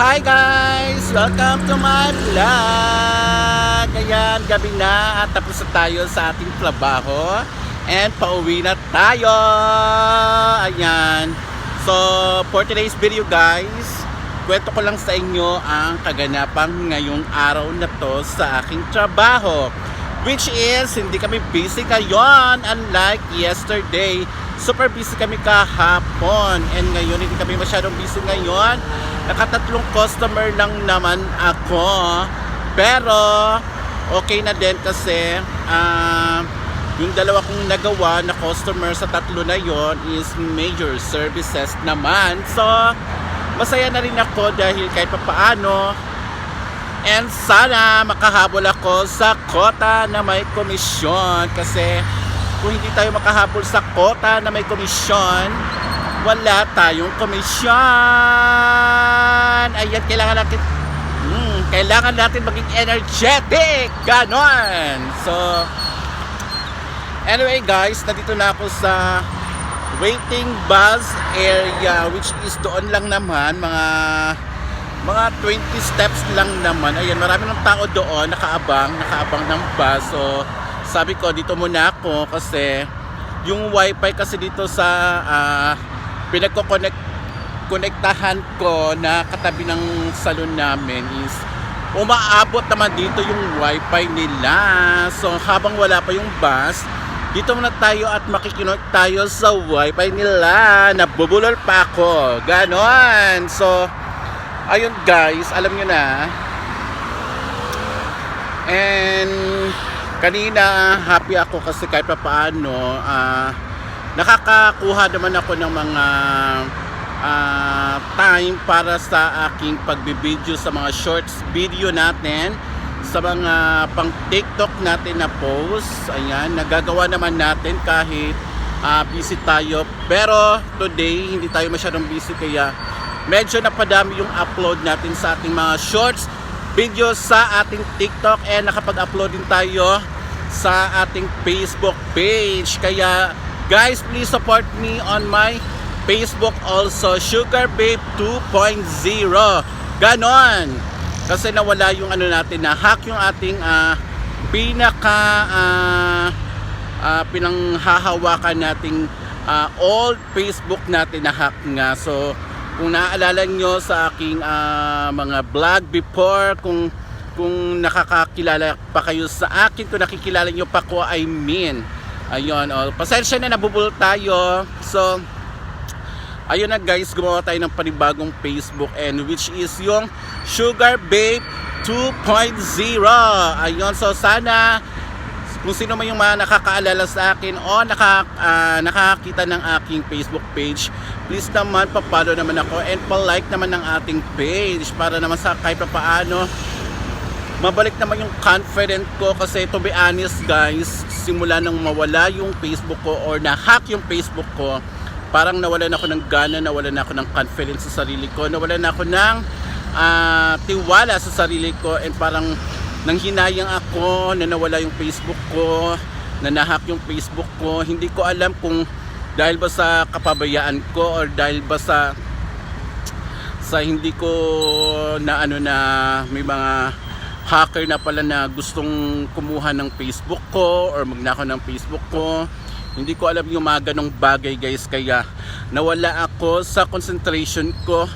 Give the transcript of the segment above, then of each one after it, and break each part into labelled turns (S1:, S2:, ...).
S1: Hi guys! Welcome to my vlog! Ayan, gabi na at tapos na tayo sa ating trabaho and pauwi na tayo! Ayan. So, for today's video guys, kwento ko lang sa inyo ang kaganapan ngayong araw na to sa aking trabaho. Which is, hindi kami busy ngayon unlike yesterday. Super busy kami kahapon and ngayon hindi kami masyadong busy ngayon. Nakatatlong customer lang naman ako. Pero, okay na din kasi ah, yung dalawa kong nagawa na customer sa tatlo na yon is major services naman. So, masaya na rin ako dahil kahit papaano And sana makahabol ako sa kota na may komisyon kasi kung hindi tayo makahabol sa kota na may komisyon, wala tayong komisyon. Ayan, kailangan natin hmm, kailangan natin maging energetic. Ganon. So, anyway guys, nandito na ako sa waiting bus area which is doon lang naman mga mga 20 steps lang naman. Ayan, marami ng tao doon, nakaabang, nakaabang ng bus. So, sabi ko, dito muna ako kasi yung wifi kasi dito sa uh, pinagko-connect konektahan ko na katabi ng salon namin is umaabot naman dito yung wifi nila. So, habang wala pa yung bus, dito muna tayo at makikinig tayo sa wifi nila. Nabubulol pa ako. Ganon. So, ayun guys, alam nyo na. And kanina happy ako kasi kahit pa paano ah, nakakakuha naman ako ng mga ah, time para sa aking pagbibideo sa mga shorts video natin sa mga pang TikTok natin na post. Ayan, nagagawa naman natin kahit ah, busy tayo. Pero today, hindi tayo masyadong busy kaya medyo napadami yung upload natin sa ating mga shorts videos sa ating TikTok and nakapag-upload din tayo sa ating Facebook page. Kaya guys, please support me on my Facebook also, Sugar Babe 2.0. Ganon. Kasi nawala yung ano natin na hack yung ating ah, pinaka ah, ah, pinanghahawakan nating ah, old Facebook natin na hack nga. So, kung naaalala nyo sa aking ah, mga vlog before, kung kung nakakakilala pa kayo sa akin, kung nakikilala nyo pa ko, I mean. Ayun, oh, pasensya na nabubul tayo. So, ayun na guys, gumawa tayo ng panibagong Facebook and which is yung Sugar Babe 2.0. Ayun, so sana kung sino man yung mga nakakaalala sa akin o naka, ah, nakakita ng aking Facebook page, please naman papalo naman ako and pa-like naman ng ating page para naman sa kahit pa paano mabalik naman yung confident ko kasi to be honest guys, simula nang mawala yung Facebook ko or na-hack yung Facebook ko, parang nawalan ako ng gana, nawalan ako ng confidence sa sarili ko, nawalan ako ng ah, tiwala sa sarili ko and parang nang hinayang ako na nawala yung Facebook ko, na nahack yung Facebook ko. Hindi ko alam kung dahil ba sa kapabayaan ko or dahil ba sa sa hindi ko na ano na may mga hacker na pala na gustong kumuha ng Facebook ko or magnakaw ng Facebook ko. Hindi ko alam yung mga ganong bagay guys kaya nawala ako sa concentration ko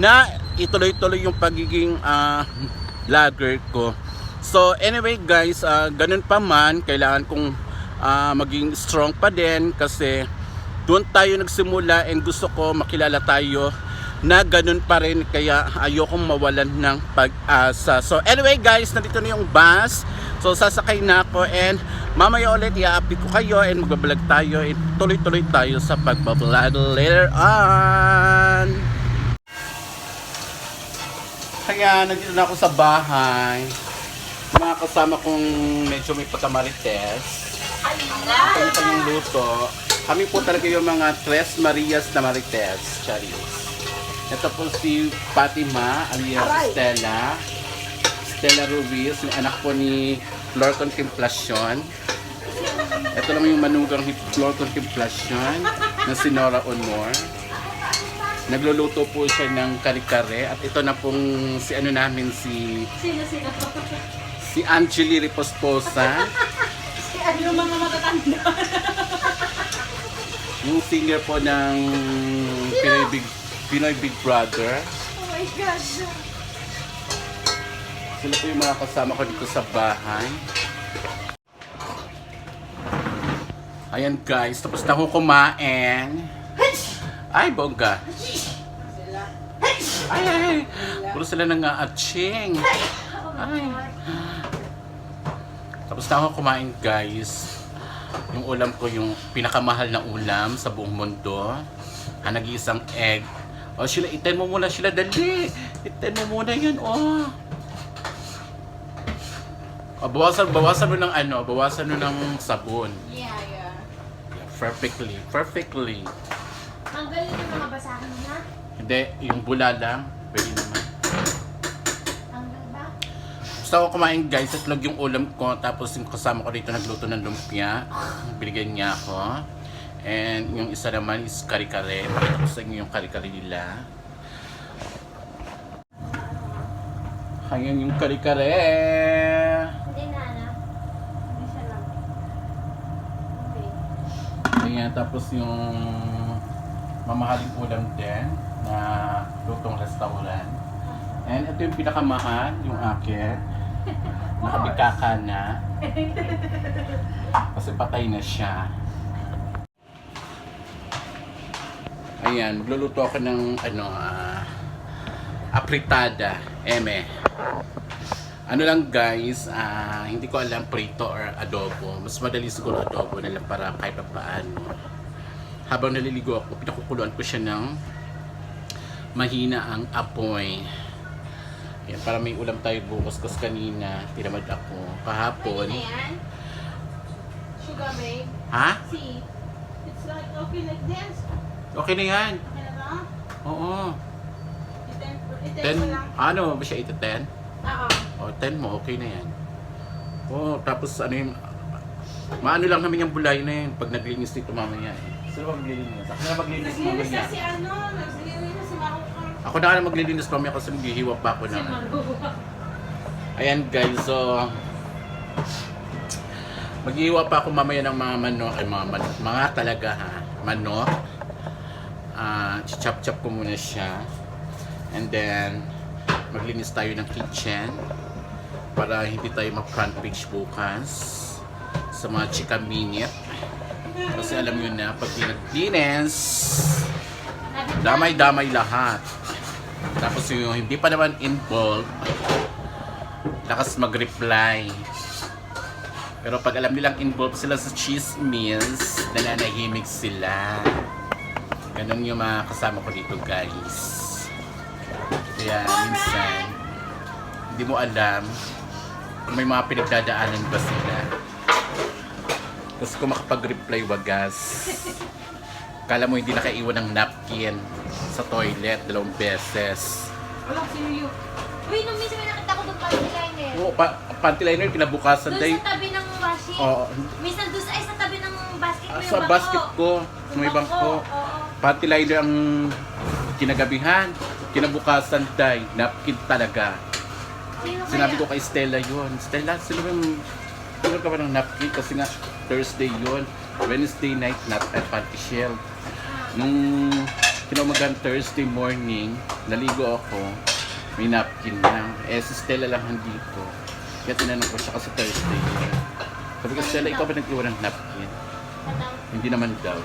S1: na ituloy-tuloy yung pagiging ah, vlogger ko. So anyway guys, ah, ganun pa man, kailangan kong ah, maging strong pa din kasi doon tayo nagsimula and gusto ko makilala tayo na ganun pa rin kaya ayokong mawalan ng pag-asa. So anyway guys, nandito na yung bus. So sasakay na ako and mamaya ulit i-update ko kayo and magbablog tayo and tuloy-tuloy tayo sa pagbablog later on. Kaya nandito na ako sa bahay. Mga kasama kong medyo may patamarites. Kanya-kanyang luto. Kami po talaga yung mga Tres Marias na Marites. Charis. Ito po si Fatima alias Stella. Stella Ruiz, yung anak po ni Flor Contemplacion. Ito naman yung manugang ni Flor Contemplacion na si Nora Honor. Nagluluto po siya ng kare-kare at ito na pong si ano namin si
S2: Sino, sino?
S1: si Angeli Riposposa,
S2: Si ano mga matatanda?
S1: yung singer po ng Pinoy Big, Pinoy Big Brother.
S2: Oh my God.
S1: Sila po yung mga kasama ko dito sa bahay. Ayan guys, tapos na ako kumain. Ay, bongga. Ay, ay, ay. Puro sila nang aaching. Ay. Tapos na ako kumain guys. Yung ulam ko, yung pinakamahal na ulam sa buong mundo. Ah, nag-iisang egg. O, Sheila, iten mo muna, Sheila, dali. Iten mo muna yun, oh. O, bawasan, bawasan mo ng ano, bawasan mo ng sabon.
S2: Yeah, yeah.
S1: Perfectly, perfectly.
S2: Tanggalin yung mga basahan na.
S1: Hindi, yung bula lang, pwede naman.
S2: Tanggal ba?
S1: Gusto ko kumain guys, itlog yung ulam ko, tapos yung kasama ko dito nagluto ng lumpia. Binigyan niya ako. And yung isa naman is kare-kare. Pakita ko sa inyo yung kare-kare nila. Ayan yung kare-kare.
S2: Hindi na, na. Hindi siya lang. Okay.
S1: Ayan, tapos yung mamahaling ulam din na lutong restaurant. And ito yung pinakamahal, yung akin. Nakabikaka na. Kasi patay na siya. Ayan, magluluto ako ng ano, ah, apritada, eme. Ano lang guys, ah, hindi ko alam prito or adobo. Mas madali siguro adobo na lang para kahit pa paano. Habang naliligo ako, pinakukuluan ko siya ng mahina ang apoy. Ayan, para may ulam tayo bukas kasi kanina, tinamad ako. Kahapon.
S2: Sugar babe.
S1: Ha?
S2: See? It's like okay like this.
S1: Okay na yan.
S2: Ba?
S1: Oo.
S2: Iten, iten
S1: 10,
S2: ko lang.
S1: ano ba siya ito 10?
S2: Oo.
S1: O, 10 mo, okay na yan. Oo, tapos ano yung, maano lang namin yung bulay na yun pag naglinis dito mamaya eh. Sino ba maglilinis? Ako na maglinis
S2: Naglinis
S1: mamaya.
S2: na si ano, naglinis na si Marukang.
S1: Ako na nga maglilinis mamaya kasi maghihiwa pa ako
S2: Si
S1: na.
S2: Marukang.
S1: Ayan guys, so maghihiwa pa ako mamaya ng mga manok, ay mga manok, mga talaga ha, manok. Ah, chop-chop ko muna siya. And then maglinis tayo ng kitchen para hindi tayo mag-front page bukas sa mga chika minute. Kasi alam nyo na, pag pinaglinis, damay-damay lahat. Tapos yung hindi pa naman involved, lakas mag-reply. Pero pag alam nilang involved sila sa chismis, nananahimik sila. Ganun yung mga kasama ko dito guys. Kaya minsan, hindi mo alam kung may mga pinagdadaanan ba sila. Kasi kung makapag-reply wagas, kala mo hindi nakaiwan ng napkin sa toilet dalawang beses.
S2: Wala Yuyu. Uy, nung minsan may nakita ko doon panty liner.
S1: Oo, pa panty liner, kinabukasan
S2: Doon
S1: day.
S2: sa tabi ng washing.
S1: Oo.
S2: Minsan doon sa, ay, sa tabi ng basket mo
S1: Ah,
S2: yung
S1: sa
S2: bangko.
S1: basket ko,
S2: Yung
S1: may bangko.
S2: Oo.
S1: Panty liner ang kinagabihan. Kinabukasan day, napkin talaga. Sinabi ko kay Stella yun. Stella, sino ba yung sino ka ba ng napkin? Kasi nga Thursday yun. Wednesday night, not at panty shell. Nung kinaumagan Thursday morning, naligo ako, may napkin lang. Eh, si Stella lang nandito. Kaya tinanong ko siya kasi Thursday. Sabi ko, Stella, ikaw ba nag-iwan ng napkin? Hindi naman daw.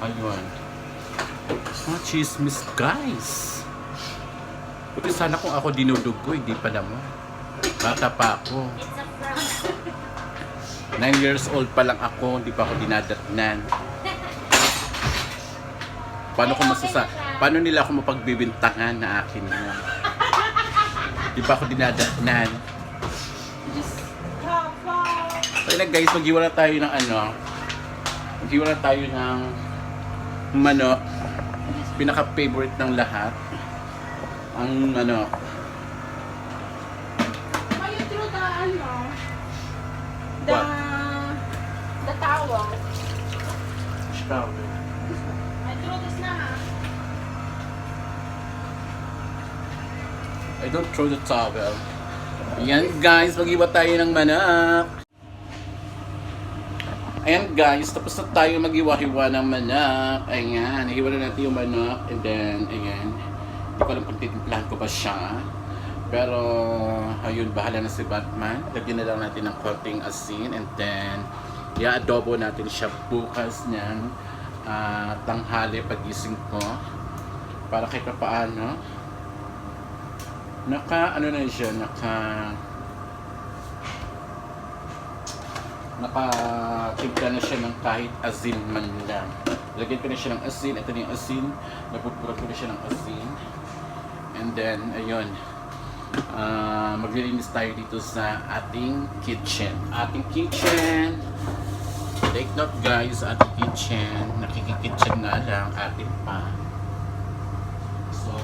S1: Ayun. Mga chismis, guys. Buti sana kung ako dinudugo, hindi pa naman. Bata pa ako. 9 years old pa lang ako, hindi pa ako dinadatnan. Paano ko masasa... Paano nila ako mapagbibintangan na akin yun? Hindi pa ako dinadatnan.
S2: Papa.
S1: So na guys, maghiwala tayo ng ano. Maghiwala tayo ng mano pinaka favorite ng lahat. Ang ano
S2: kayo through the ano the
S1: What?
S2: the towel.
S1: Towel I throw this na ha? I don't throw the towel. Yan guys mag-iwa tayo ng manak Ayan guys, tapos na tayo mag-iwa-hiwa ng manak. Ayan, hiwa na natin yung manak. And then, ayan. Hindi ko alam kung titimplahan ko ba siya. Pero, ayun, bahala na si Batman. Lagyan na lang natin ng konting asin. And then, i-adobo natin siya bukas ng ah, tanghali pagising ko. Para kahit pa paano. Naka, ano na siya, naka... nakatimpla na siya ng kahit asin man lang. Lagyan ko na siya ng asin. Ito na yung asin. Napupura ko na siya ng asin. And then, ayun. Ah, maglilinis tayo dito sa ating kitchen. Ating kitchen. Take note guys, ating kitchen. Nakikikitchen nga lang. Atin pa. So,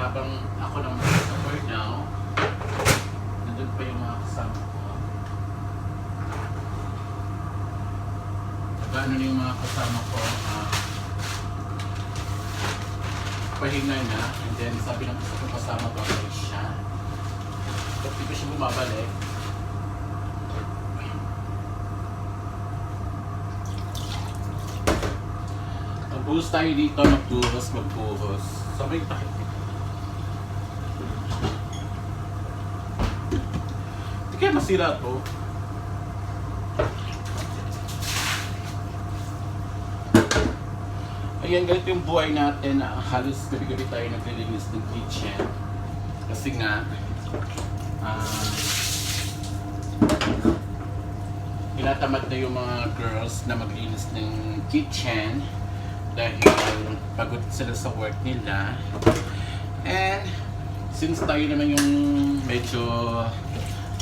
S1: habang ako sa for now, nandun pa yung mga kasama ko. Nag-ano na yung mga kasama ko, ah, pahinga na, and then sabi ng isa kong kasama babalik siya. But di pa siya bumabalik. Magbuhos tayo dito, magbuhos, magbuhos. Sabay dito. Hindi kaya masira to. Ayan, ganito yung buhay natin. na halos gabi-gabi tayo naglilinis ng kitchen. Kasi nga, ah, tinatamad na yung mga girls na maglinis ng kitchen dahil pagod sila sa work nila. And since tayo naman yung medyo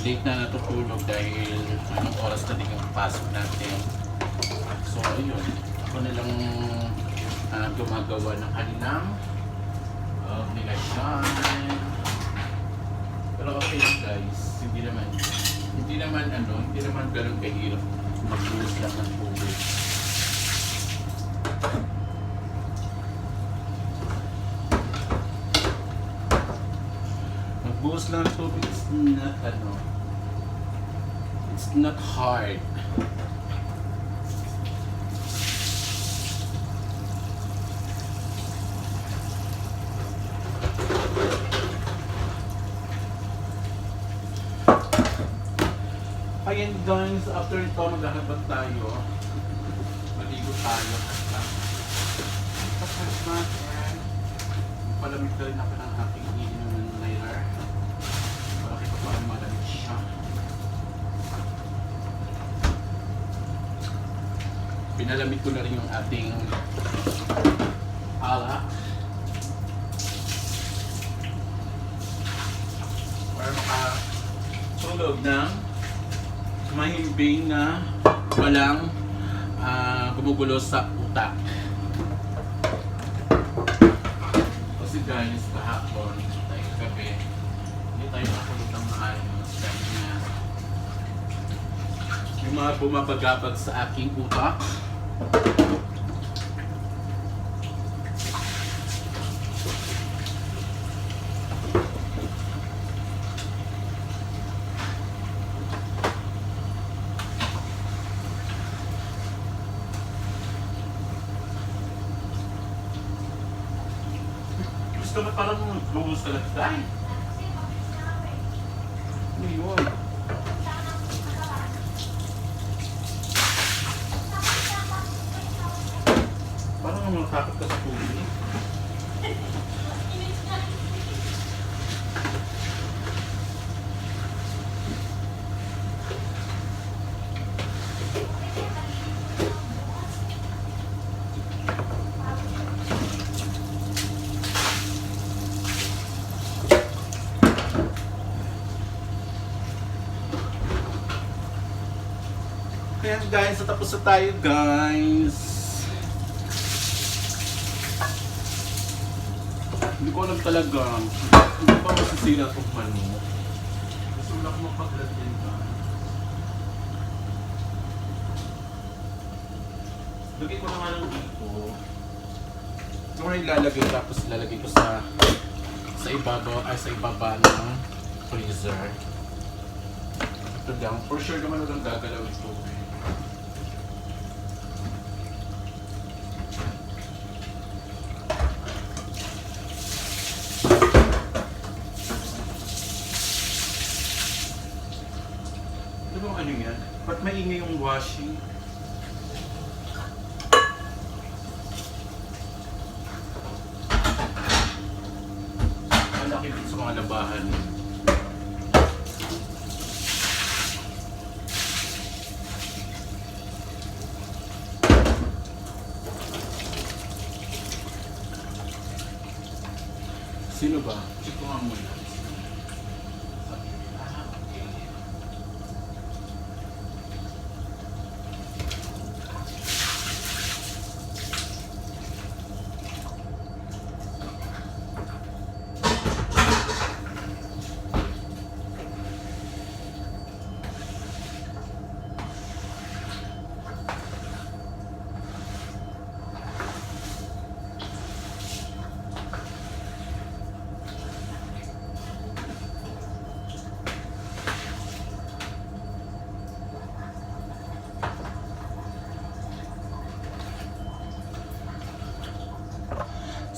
S1: late na natutulog dahil anong oras na din yung pasok natin. So ayun, ako na ah, gumagawa ng kanilang uh, nilagyan. Pero okay lang guys, hindi naman hindi naman ano, hindi naman ganun kahirap magbuhos lang ng tubig. Magbuhos lang ng tubig is not ano, it's not hard. Ayan guys, after ito maghahabag tayo. Maligo tayo. Tapos na palamig na rin ako ng aking ininom later. Para kita pa rin malamig siya. Pinalamig ko na rin yung ating alak. Para makatulog ng mahimbing na walang ah, gumugulo sa utak. Kasi guys, kahapon, tayo gabi, hindi tayo nakakulog ng maayos dahil nga yung mga bumabagabag sa aking utak. Gusto mo parang lubos ka lang tayo. Ano yun? Parang naman takot ka sa tubig. Guys, tapos na tayo guys. Hindi ko alam talaga. Hindi pa masisira itong mano. Gusto lang ako mapaglagyan ka. Lagay ko na nga lang dito. Ito na ilalagay tapos ilalagay ko sa sa ibabaw ay sa ibaba ng freezer. Ito lang, for sure naman walang gagalaw ito. Ano ba ano yan? Ba't maingay yung washing? Malaki labahan. Sino ba? Ko nga muna.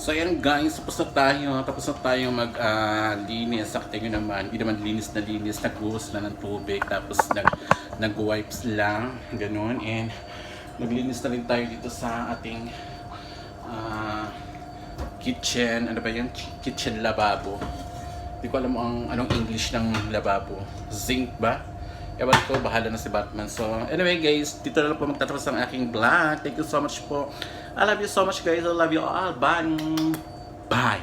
S1: So ayan guys, tapos na tayo. Tapos na tayo mag ah, linis. Sa nyo naman, hindi naman linis na linis. Nagbuhos na ng tubig. Tapos nag, nag-wipes lang. Ganun. And naglinis na rin tayo dito sa ating ah, kitchen. Ano ba yan? Kitchen lababo. Hindi ko alam ang anong English ng lababo. Zinc ba? Ewan ko, bahala na si Batman. So, anyway guys, dito na lang po magtatapos ang aking vlog. Thank you so much po. I love you so much guys. I love you all. Bye! Bye!